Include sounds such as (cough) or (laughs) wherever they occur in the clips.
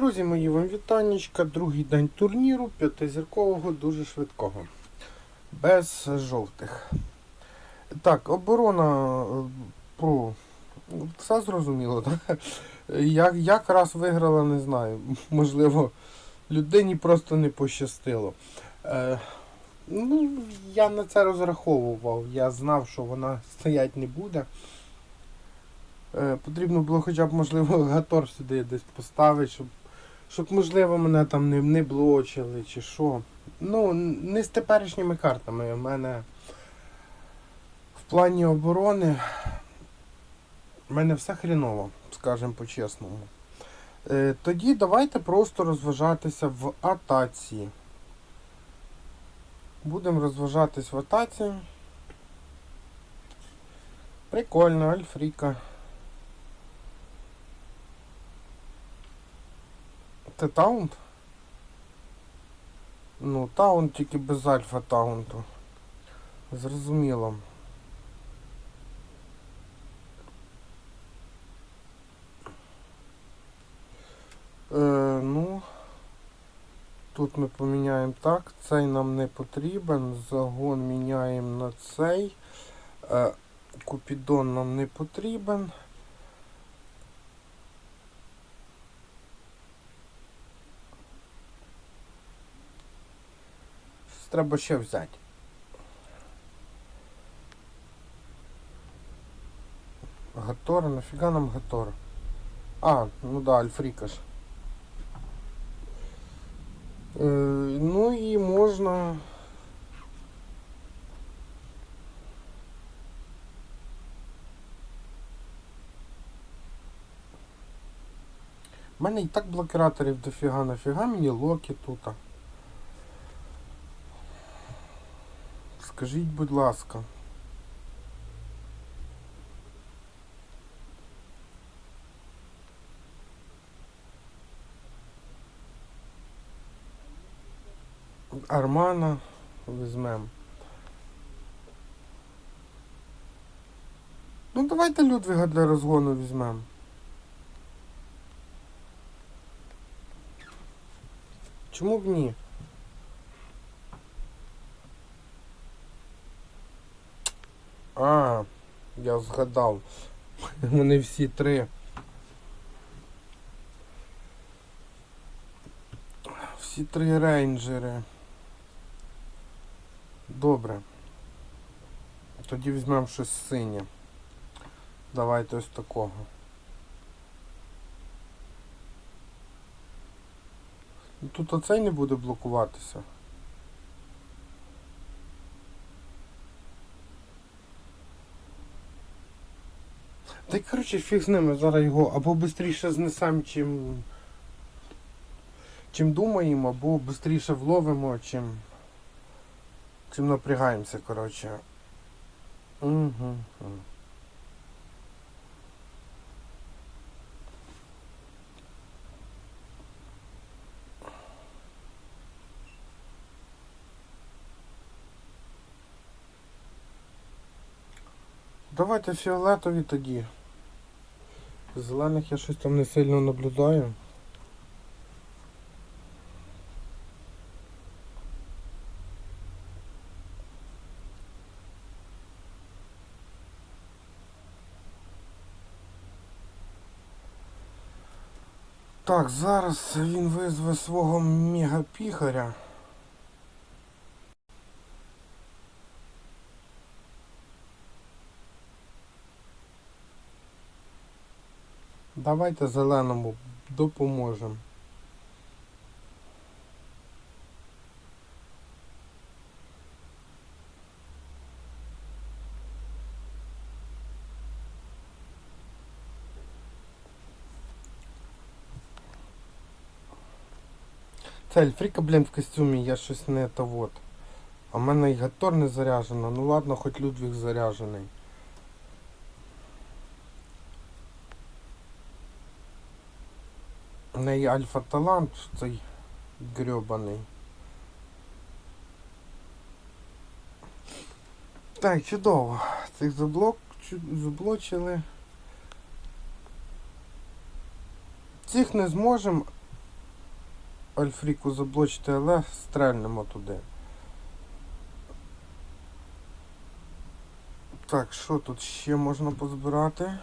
Друзі мої, вам вітанечка. Другий день турніру п'ятизіркового, дуже швидкого. Без жовтих. Так, оборона е, про. Все зрозуміло, (laughs) так? Як, як раз виграла, не знаю. Можливо, людині просто не пощастило. Е, ну, я на це розраховував. Я знав, що вона (laughs) стоять не буде. Е, потрібно було хоча б, можливо, (laughs) гатор сюди десь поставити, щоб, щоб можливо, мене там не, не блочили чи що. Ну, не з теперішніми картами. У мене в плані оборони в мене все хріново, скажімо по-чесному. Е, тоді давайте просто розважатися в атаці. Будемо розважатись в атаці. Прикольно, Альфріка. Це таунт? Ну, таунт тільки без альфа таунту. Зрозуміло. Е, ну, тут ми поміняємо так. Цей нам не потрібен. Загон міняємо на цей. Е, Купідон нам не потрібен. Треба ще взяти. Гатор, нафіга нам Гатор? А, ну да, Альфріка ж. Е, ну і можна. У мене і так блокираторів дофіга, нафіга мені локі тут. Скажіть, будь ласка. Армана візьмемо. Ну давайте Людвіга для розгону візьмемо. Чому б ні? А, я згадав. (laughs) Вони всі три. Всі три рейнджери. Добре. Тоді візьмемо щось синє. Давайте ось такого. Тут оцей не буде блокуватися. Та й коротше фіг з ними, зараз його або швидше знесемо, чим. Чим думаємо, або швидше вловимо, чим. Чим напрягаємося, коротше. Угу. Давайте фіолетові тоді. Зелених я щось там не сильно наблюдаю. Так, зараз він визве свого мегапіхаря. Давайте зеленому допоможемо. Це Ельфріка, блін, в костюмі, я щось не то вот. А в мене і Гатор не заряджено. Ну ладно, хоч Людвіг заряджений. У неї альфа талант цей грьобаний. Так, чудово. Цих заблок... заблочили. Цих не зможемо. Альфріку заблочити, але стрельнемо туди. Так, що тут ще можна позбирати?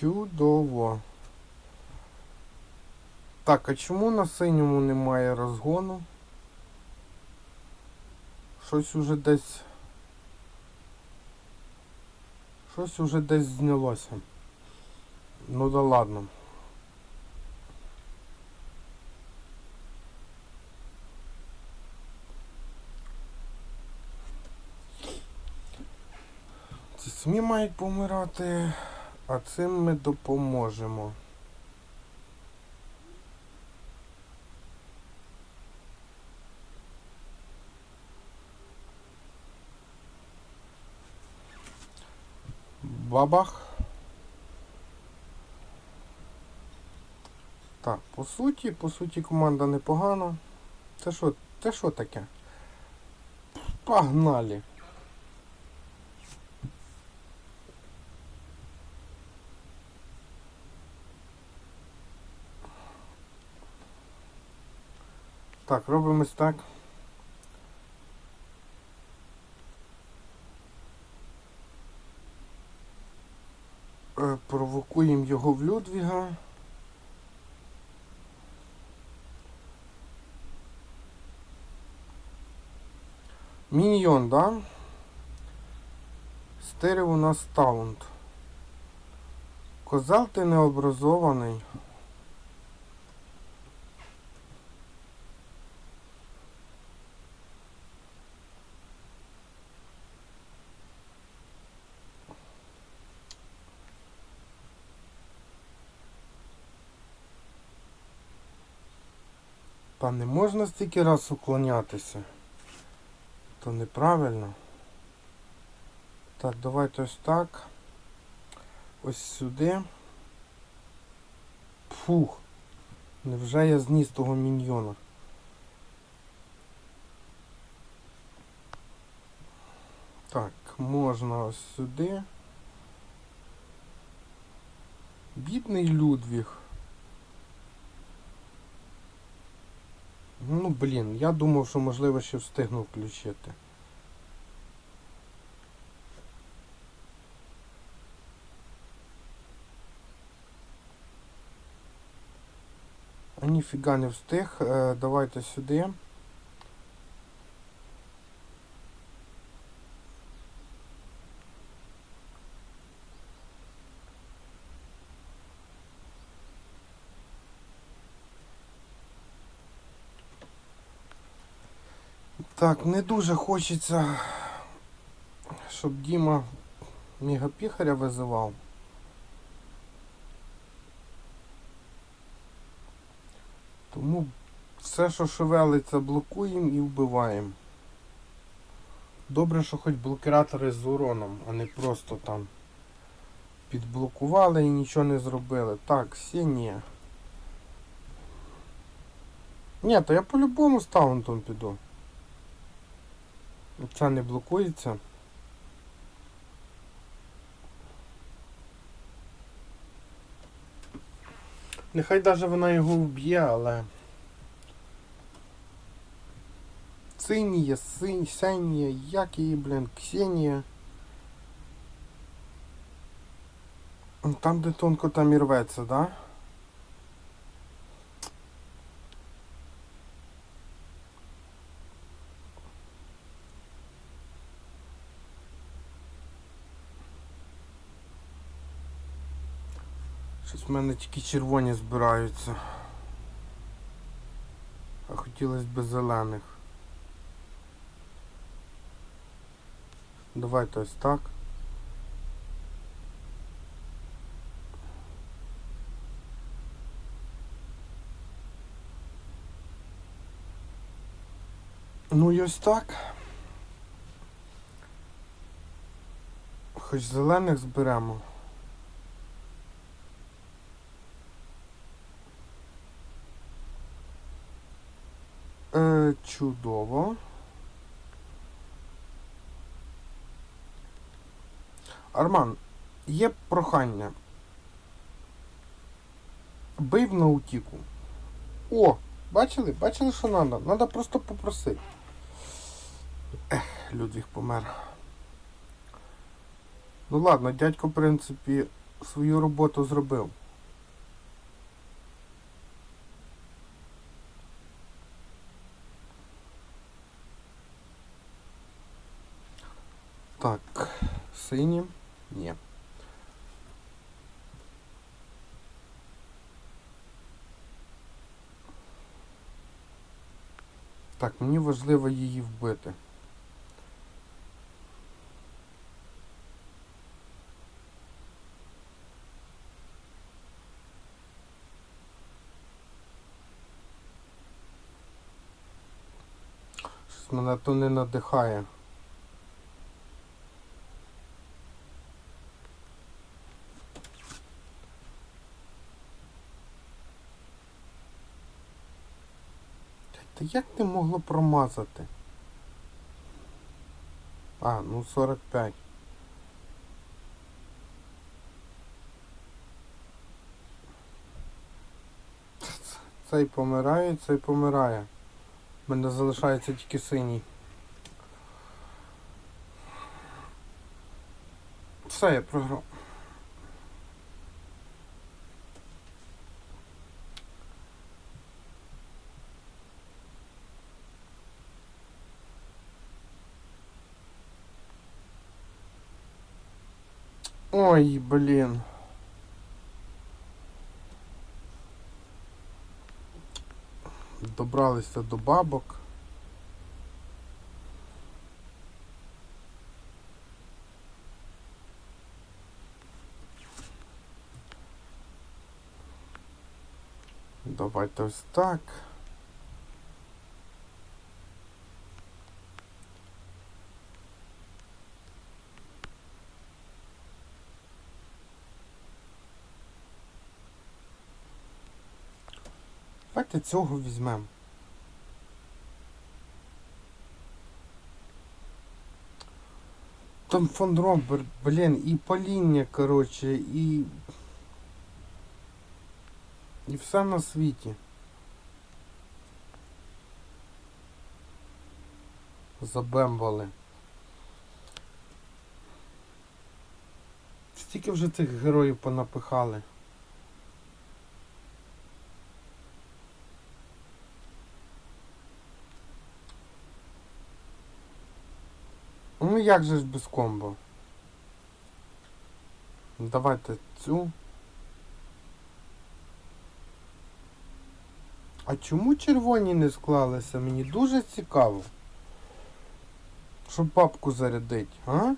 Чудово. Так, а чому на синьому немає розгону? Щось уже десь. Щось уже десь знялося. Ну да ладно. Ці самі мають помирати, а цим ми допоможемо. Бабах. Так, по суті, по суті, команда непогана. Це що, це що таке? Погнали. Так, робимо ось так. Е, Провокуємо його в Людвіга. Міньйон, да? Стерео у нас таунт. Козел ти необразований. Та не можна стільки раз уклонятися. То неправильно. Так, давайте ось так. Ось сюди. Фух. Невже я зніс того міньйона? Так, можна ось сюди. Бідний Людвіг. Ну, блін, я думав, що можливо ще встигну включити. А ніфіга не встиг. Е, давайте сюди. Так, не дуже хочеться, щоб Діма мегапіхаря визивав. Тому все, що шевелиться, блокуємо і вбиваємо. Добре, що хоч блокіратори з уроном, а не просто там підблокували і нічого не зробили. Так, Ксенія. Ні, то я по-любому з таунтом піду. Ця не блокується. Нехай даже вона його вб'є, але. Синія, синь, синія, як її, блін, Ксенія. Там, де тонко там і рветься, да? Мене тільки червоні збираються. А хотілося б зелених. Давайте ось так. Ну і ось так. Хоч зелених зберемо. чудово. Арман, є прохання. Бив на утіку. О, бачили? Бачили, що треба? Треба просто попросити. Ех, Людвіг помер. Ну ладно, дядько, в принципі, свою роботу зробив. Сині? Ні. Так, мені важливо її вбити. Щось мене то не надихає. Та як ти могло промазати? А, ну 45. Цей помирає, цей помирає. У мене залишається тільки синій. Все, я програв. Ой, блін. Добралися до бабок. Давайте ось так. Давайте цього візьмемо. Там фон блін, і паління, коротше, і. І все на світі. Забембали. Стільки вже цих героїв понапихали. Ну як же ж без комбо? Давайте цю. А чому червоні не склалися? Мені дуже цікаво. Щоб бабку зарядить, а?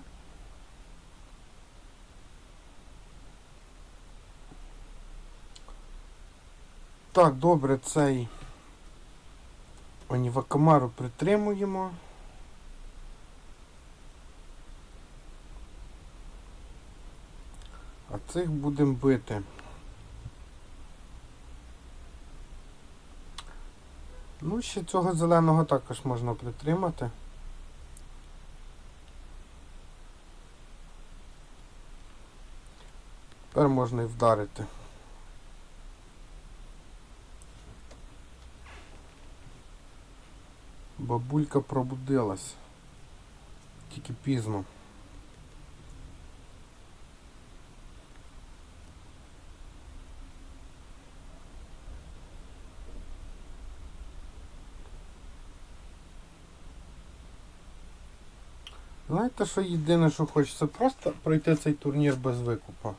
Так, добре, цей Онівакамару притримуємо. Цих будемо бити. Ну, ще цього зеленого також можна притримати. Тепер можна і вдарити. Бабулька пробудилась. Тільки пізно. Знаєте, що єдине, що хочеться просто пройти цей турнір без викупа.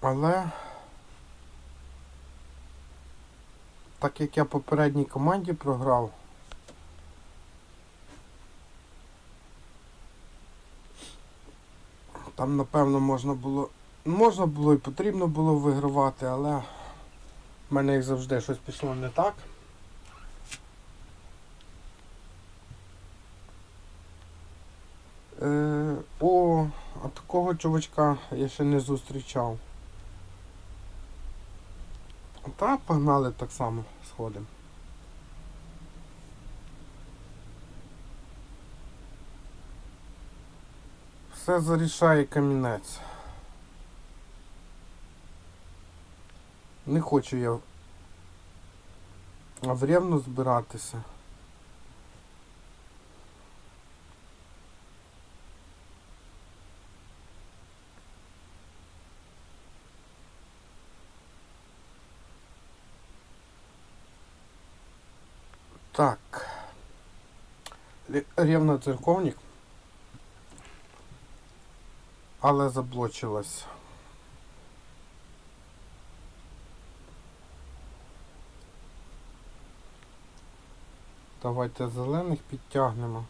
Але так як я попередній команді програв, там напевно можна було можна було і потрібно було вигравати, але в мене як завжди щось пішло не так. Е, о, а такого чувачка я ще не зустрічав. Та погнали так само сходимо. Все зарішає камінець. Не хочу я в ревну збиратися. Так. Ревна церковник. Але заблочилась. Давайте зелених підтягнемо.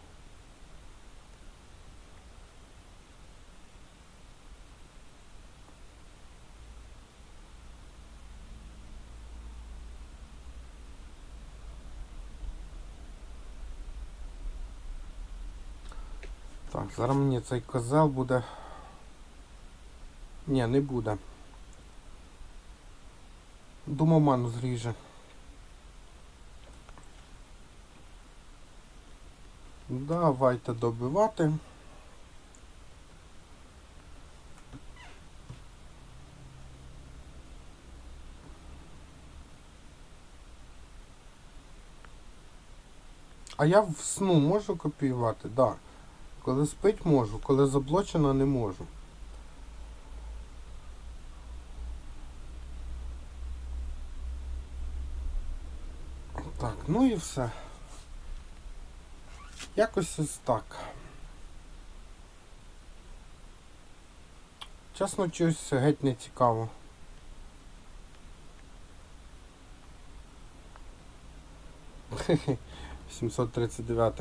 Так, зараз мені цей козел буде. Ні, не буде. Думав, ману зріже. Давайте добивати. А я в сну можу копіювати? Так. Да. Коли спить можу, коли заблочено не можу. Так, ну і все. Якось ось так. Чесно, чогось геть не цікаво. Хе-хе, 739.